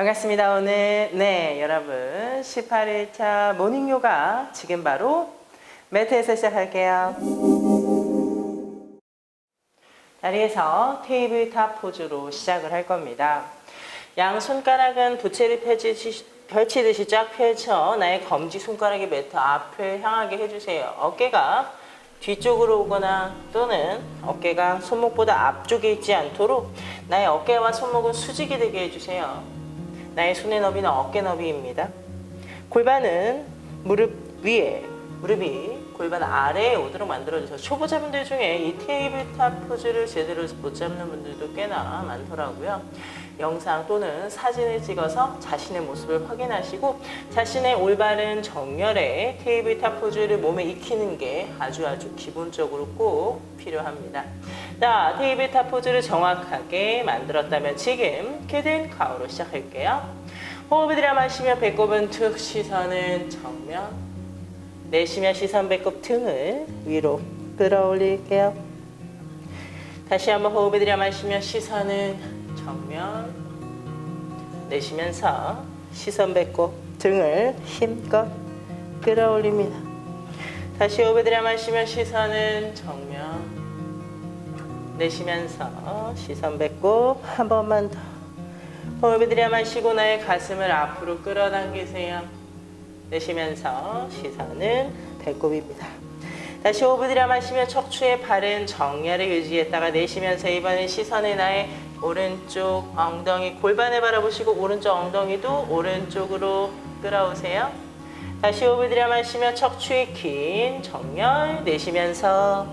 반갑습니다. 오늘 네 여러분 18일차 모닝 요가 지금 바로 매트에서 시작할게요. 다리에서 테이블탑 포즈로 시작을 할 겁니다. 양 손가락은 부채를 펼치듯이, 펼치듯이 쫙 펼쳐 나의 검지 손가락이 매트 앞을 향하게 해주세요. 어깨가 뒤쪽으로 오거나 또는 어깨가 손목보다 앞쪽에 있지 않도록 나의 어깨와 손목은 수직이 되게 해주세요. 나의 손의 너비는 어깨 너비입니다. 골반은 무릎 위에, 무릎이 골반 아래에 오도록 만들어주세요. 초보자분들 중에 이 테이블탑 포즈를 제대로 못 잡는 분들도 꽤나 많더라고요. 영상 또는 사진을 찍어서 자신의 모습을 확인하시고 자신의 올바른 정렬의 테이블탑 포즈를 몸에 익히는 게 아주 아주 기본적으로 꼭 필요합니다. 자, 테이블탑 포즈를 정확하게 만들었다면 지금 키든 카우로 시작할게요. 호흡을 들여 마시며 배꼽은 툭 시선은 정면 내쉬며 시선 배꼽 등을 위로 끌어올릴게요. 다시 한번 호흡을 들여 마시며 시선은 정면 내쉬면서 시선 배꼽 등을 힘껏 끌어올립니다. 다시 들여 마시며 시선은 정면 내쉬면서 시선 배꼽 한 번만 더 호흡을 들여 마시고 나의 가슴을 앞으로 끌어당기세요. 내쉬면서 시선은 배꼽입니다. 다시 호흡을 들여 마시며 척추의 바른 정렬을 유지했다가 내쉬면서 이번엔 시선을 나의 오른쪽 엉덩이 골반을 바라보시고 오른쪽 엉덩이도 오른쪽으로 끌어오세요. 다시 호흡을 들여 마시며 척추의 긴 정렬 내쉬면서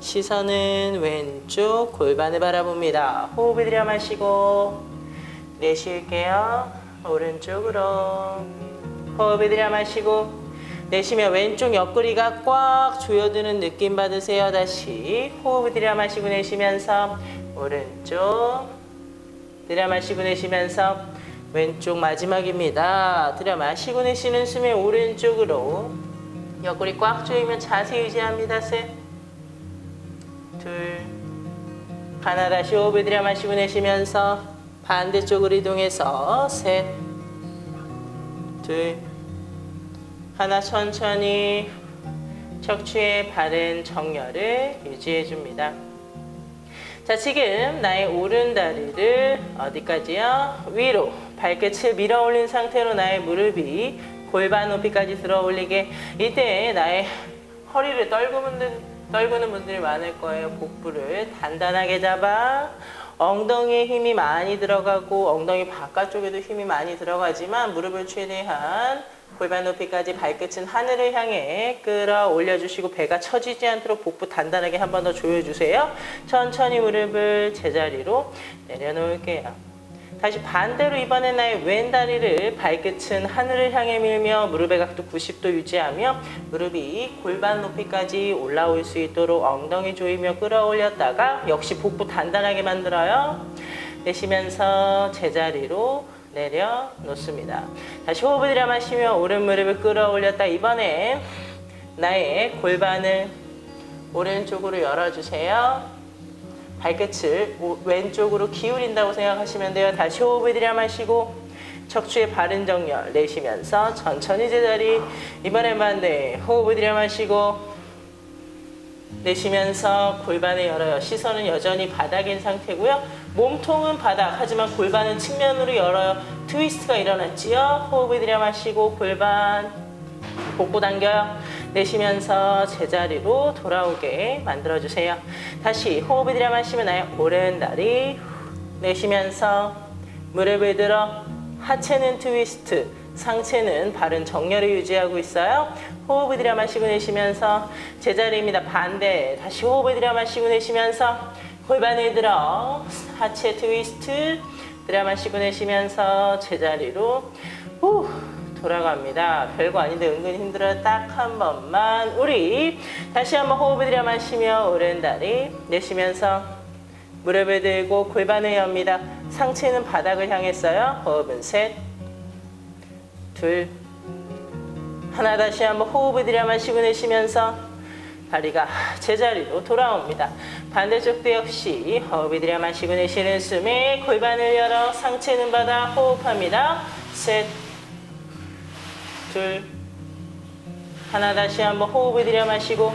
시선은 왼쪽 골반을 바라봅니다. 호흡을 들여 마시고 내쉴게요. 오른쪽으로 호흡을 들여 마시고 내쉬며 왼쪽 옆구리가 꽉 조여드는 느낌 받으세요. 다시 호흡을 들여 마시고 내쉬면서 오른쪽 들여 마시고 내쉬면서 왼쪽 마지막입니다. 들여 마시고 내쉬는 숨에 오른쪽으로 옆구리 꽉 조이면 자세 유지합니다. 셋, 둘, 하나 다시 호흡을 들여 마시고 내쉬면서 반대쪽으로 이동해서 셋, 둘, 하나 천천히 척추의 바른 정렬을 유지해 줍니다. 자, 지금 나의 오른 다리를 어디까지요? 위로 발끝을 밀어 올린 상태로 나의 무릎이 골반 높이까지 들어 올리게 이때 나의 허리를 떨구는, 분- 떨구는 분들이 많을 거예요. 복부를 단단하게 잡아 엉덩이에 힘이 많이 들어가고 엉덩이 바깥쪽에도 힘이 많이 들어가지만 무릎을 최대한 골반 높이까지 발끝은 하늘을 향해 끌어 올려주시고 배가 처지지 않도록 복부 단단하게 한 번 더 조여주세요. 천천히 무릎을 제자리로 내려놓을게요. 다시 반대로 이번엔 나의 왼 다리를 발끝은 하늘을 향해 밀며 무릎의 각도 90도 유지하며 무릎이 골반 높이까지 올라올 수 있도록 엉덩이 조이며 끌어올렸다가 역시 복부 단단하게 만들어요. 내쉬면서 제자리로 내려놓습니다. 다시 호흡을 들여 마시며 오른 무릎을 끌어올렸다. 이번엔 나의 골반을 오른쪽으로 열어주세요. 발끝을 오- 왼쪽으로 기울인다고 생각하시면 돼요. 다시 호흡을 들여 마시고 척추의 바른 정렬 내쉬면서 천천히 제자리 이번엔 반대 호흡을 들여 마시고 내쉬면서 골반을 열어요. 시선은 여전히 바닥인 상태고요. 몸통은 바닥, 하지만 골반은 측면으로 열어요. 트위스트가 일어났지요. 호흡을 들여 마시고 골반 복부 당겨요. 내쉬면서 제자리로 돌아오게 만들어주세요. 다시 호흡을 들여 마시면 나의 오른 다리 내쉬면서 무릎을 들어 하체는 트위스트, 상체는 바른 정렬을 유지하고 있어요. 호흡을 들여 마시고 내쉬면서 제자리입니다. 반대. 다시 호흡을 들여 마시고 내쉬면서 골반을 들어 하체 트위스트 들여 마시고 내쉬면서 제자리로 후 돌아갑니다. 별거 아닌데 은근 힘들어요. 딱 한 번만 우리 다시 한번 호흡을 들여 마시며 오른 다리 내쉬면서 무릎을 들고 골반을 엽니다. 상체는 바닥을 향했어요. 호흡은 셋, 둘, 하나 다시 한번 호흡을 들여 마시고 내쉬면서 다리가 제자리로 돌아옵니다. 반대쪽도 역시 호흡이 들여 마시고 내 쉬는 숨에 골반을 열어 상체는 받아 호흡합니다. 셋, 둘, 하나 다시 한번 호흡을 들여 마시고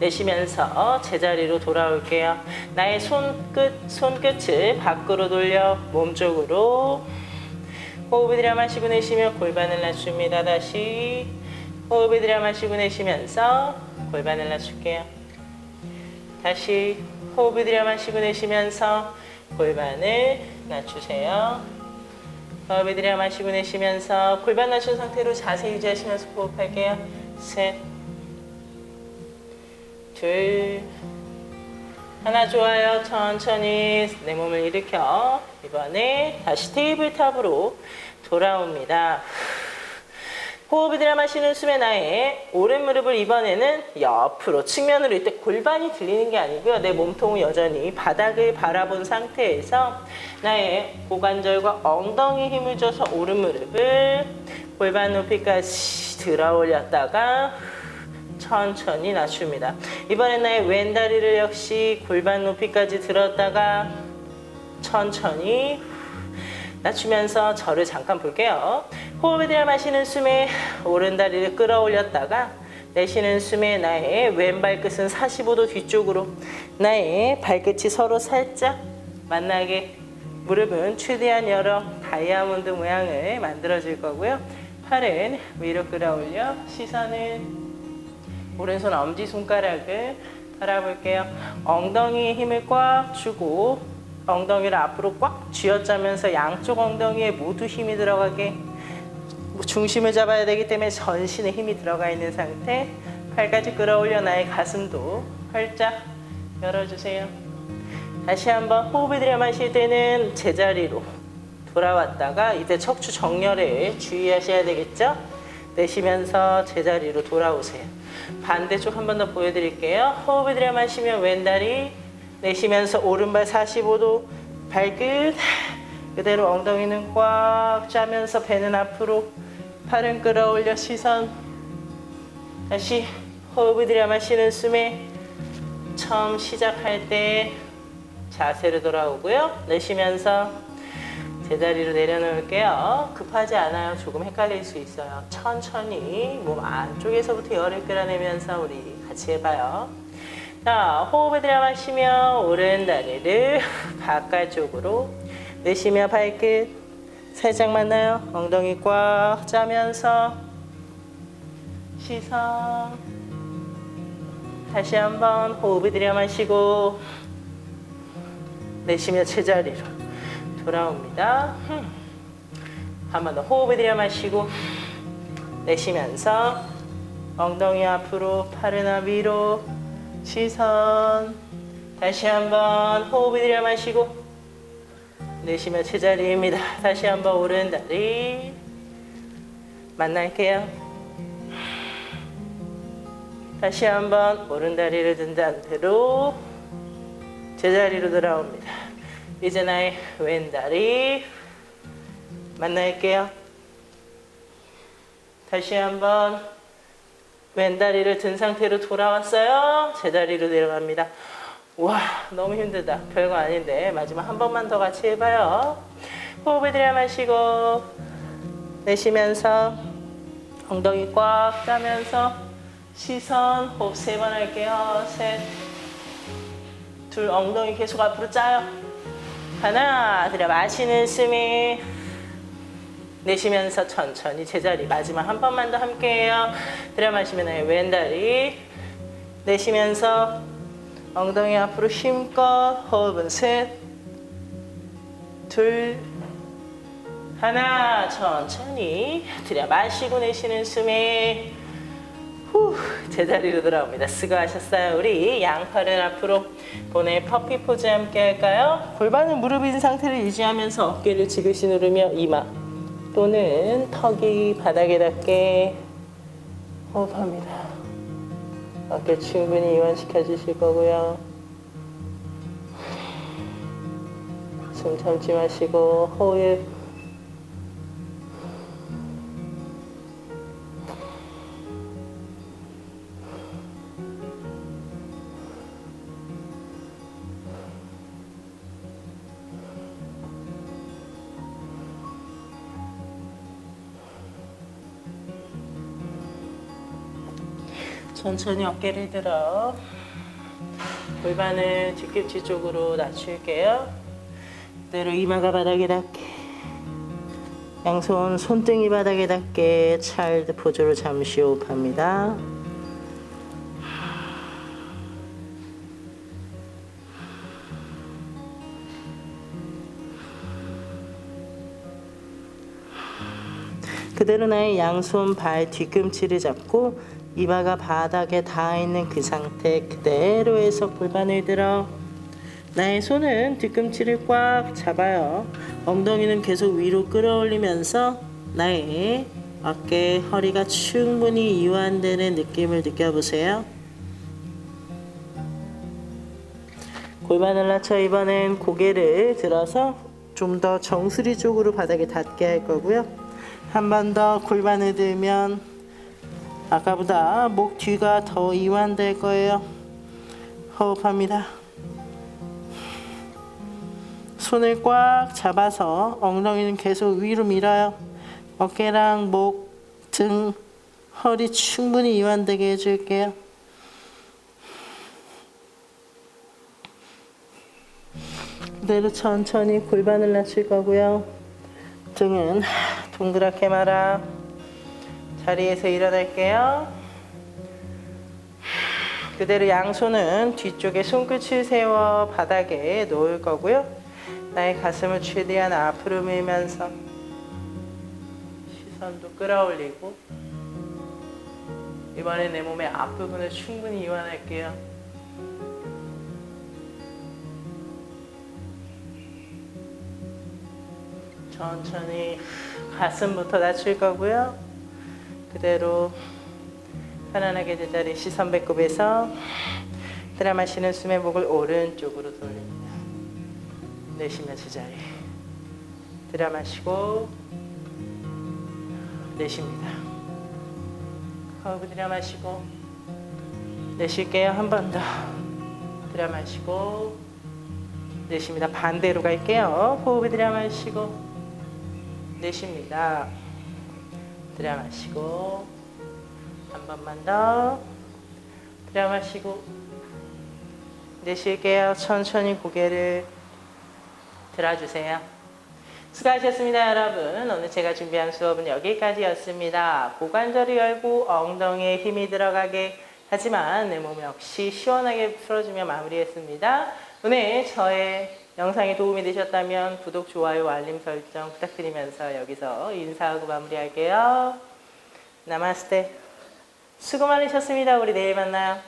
내쉬면서 제자리로 돌아올게요. 나의 손끝, 손끝을 밖으로 돌려 몸쪽으로 호흡을 들여 마시고 내쉬며 골반을 낮춥니다. 다시 호흡을 들여 마시고 내쉬면서 골반을 낮출게요. 다시 호흡을 들여 마시고 내쉬면서 골반을 낮추세요. 호흡을 들여 마시고 내쉬면서 골반 낮춘 상태로 자세 유지하시면서 호흡할게요. 셋, 둘, 하나 좋아요. 천천히 내 몸을 일으켜 이번에 다시 테이블탑으로 돌아옵니다. 호흡을 들여 마시는 숨에 나의 오른 무릎을 이번에는 옆으로 측면으로 이때 골반이 들리는 게 아니고요. 내 몸통은 여전히 바닥을 바라본 상태에서 나의 고관절과 엉덩이 힘을 줘서 오른 무릎을 골반 높이까지 들어 올렸다가 천천히 낮춥니다. 이번엔 나의 왼 다리를 역시 골반 높이까지 들었다가 천천히 낮추면서 저를 잠깐 볼게요. 호흡을 들여 마시는 숨에 오른 다리를 끌어올렸다가 내쉬는 숨에 나의 왼발 끝은 45도 뒤쪽으로 나의 발끝이 서로 살짝 만나게 무릎은 최대한 열어 다이아몬드 모양을 만들어 줄 거고요. 팔은 위로 끌어올려 시선은 오른손 엄지손가락을 바라볼게요. 엉덩이에 힘을 꽉 주고 엉덩이를 앞으로 꽉 쥐어짜면서 양쪽 엉덩이에 모두 힘이 들어가게 중심을 잡아야 되기 때문에 전신에 힘이 들어가 있는 상태 팔까지 끌어올려 나의 가슴도 활짝 열어주세요. 다시 한번 호흡을 들여 마실 때는 제자리로 돌아왔다가 이제 척추 정렬에 주의하셔야 되겠죠? 내쉬면서 제자리로 돌아오세요. 반대쪽 한 번 더 보여드릴게요. 호흡을 들여 마시면 왼다리 내쉬면서 오른발 45도 발끝 그대로 엉덩이는 꽉 짜면서 배는 앞으로 팔은 끌어올려 시선. 다시 호흡을 들여 마시는 숨에 처음 시작할 때 자세로 돌아오고요. 내쉬면서 제자리로 내려놓을게요. 급하지 않아요. 조금 헷갈릴 수 있어요. 천천히 몸 안쪽에서부터 열을 끌어내면서 우리 같이 해봐요. 자 호흡을 들여 마시며 오른 다리를 바깥쪽으로 내쉬며 발끝 살짝 만나요. 엉덩이 꽉 짜면서 시선 다시 한번 호흡을 들여 마시고 내쉬며 제자리로 돌아옵니다. 한 번 더 호흡을 들여 마시고 내쉬면서 엉덩이 앞으로 팔은 위로 시선 다시 한번 호흡을 들여 마시고 내쉬며 제자리입니다. 다시 한번 오른 다리 만날게요. 다시 한번 오른 다리를 든 상태로 제자리로 돌아옵니다. 이제 나의 왼 다리 만날게요. 다시 한번 왼 다리를 든 상태로 돌아왔어요. 제자리로 내려갑니다. 와 너무 힘들다. 별거 아닌데 마지막 한 번만 더 같이 해봐요. 호흡을 들여 마시고 내쉬면서 엉덩이 꽉 짜면서 시선 호흡 세 번 할게요. 셋둘 엉덩이 계속 앞으로 짜요. 하나 들여 마시는 숨이 내쉬면서 천천히 제자리 마지막 한 번만 더 함께 해요. 들여 마시면 왼다리 내쉬면서 엉덩이 앞으로 힘껏 호흡은 셋, 둘, 하나 천천히 들여 마시고 내쉬는 숨에 후 제자리로 돌아옵니다. 수고하셨어요. 우리 양팔을 앞으로 보내 퍼피 포즈 함께 할까요? 골반을 무릎인 상태를 유지하면서 어깨를 지그시 누르며 이마 또는 턱이 바닥에 닿게 호흡합니다. 어깨 충분히 이완시켜 주실 거고요. 숨 참지 마시고 호흡 천천히 어깨를 들어 골반을 뒤꿈치 쪽으로 낮출게요. 그대로 이마가 바닥에 닿게 양손 손등이 바닥에 닿게 차일드 포즈로 잠시 호흡합니다. 그대로 나의 양손 발 뒤꿈치를 잡고 이마가 바닥에 닿아 있는 그 상태 그대로에서 골반을 들어 나의 손은 뒤꿈치를 꽉 잡아요. 엉덩이는 계속 위로 끌어올리면서 나의 어깨, 허리가 충분히 이완되는 느낌을 느껴보세요. 골반을 낮춰 이번엔 고개를 들어서 좀 더 정수리 쪽으로 바닥에 닿게 할 거고요. 한 번 더 골반을 들면 아까보다 목 뒤가 더 이완될 거예요. 호흡합니다. 손을 꽉 잡아서 엉덩이는 계속 위로 밀어요. 어깨랑 목, 등, 허리 충분히 이완되게 해줄게요. 그대로 천천히 골반을 낮출 거고요. 등은 동그랗게 말아. 자리에서 일어날게요. 그대로 양손은 뒤쪽에 손끝을 세워 바닥에 놓을 거고요. 나의 가슴을 최대한 앞으로 밀면서 시선도 끌어올리고 이번에 내 몸의 앞부분을 충분히 이완할게요. 천천히 가슴부터 낮출 거고요. 그대로 편안하게 제자리 시선 배꼽에서 들어 마시는 숨의 목을 오른쪽으로 돌립니다. 내쉬면 제자리. 들어 마시고 내쉽니다. 호흡 들어 마시고 내쉴게요. 한 번 더. 들어 마시고 내쉽니다. 반대로 갈게요. 호흡 들어 마시고 내쉽니다. 들어마시고 한 번만 더 들어마시고 내쉴게요. 천천히 고개를 들어주세요. 수고하셨습니다, 여러분. 오늘 제가 준비한 수업은 여기까지였습니다. 고관절을 열고 엉덩이에 힘이 들어가게 하지만 내 몸 역시 시원하게 풀어주며 마무리했습니다. 오늘 저의 영상이 도움이 되셨다면 구독, 좋아요, 알림 설정 부탁드리면서 여기서 인사하고 마무리할게요. 나마스테. 수고 많으셨습니다. 우리 내일 만나요.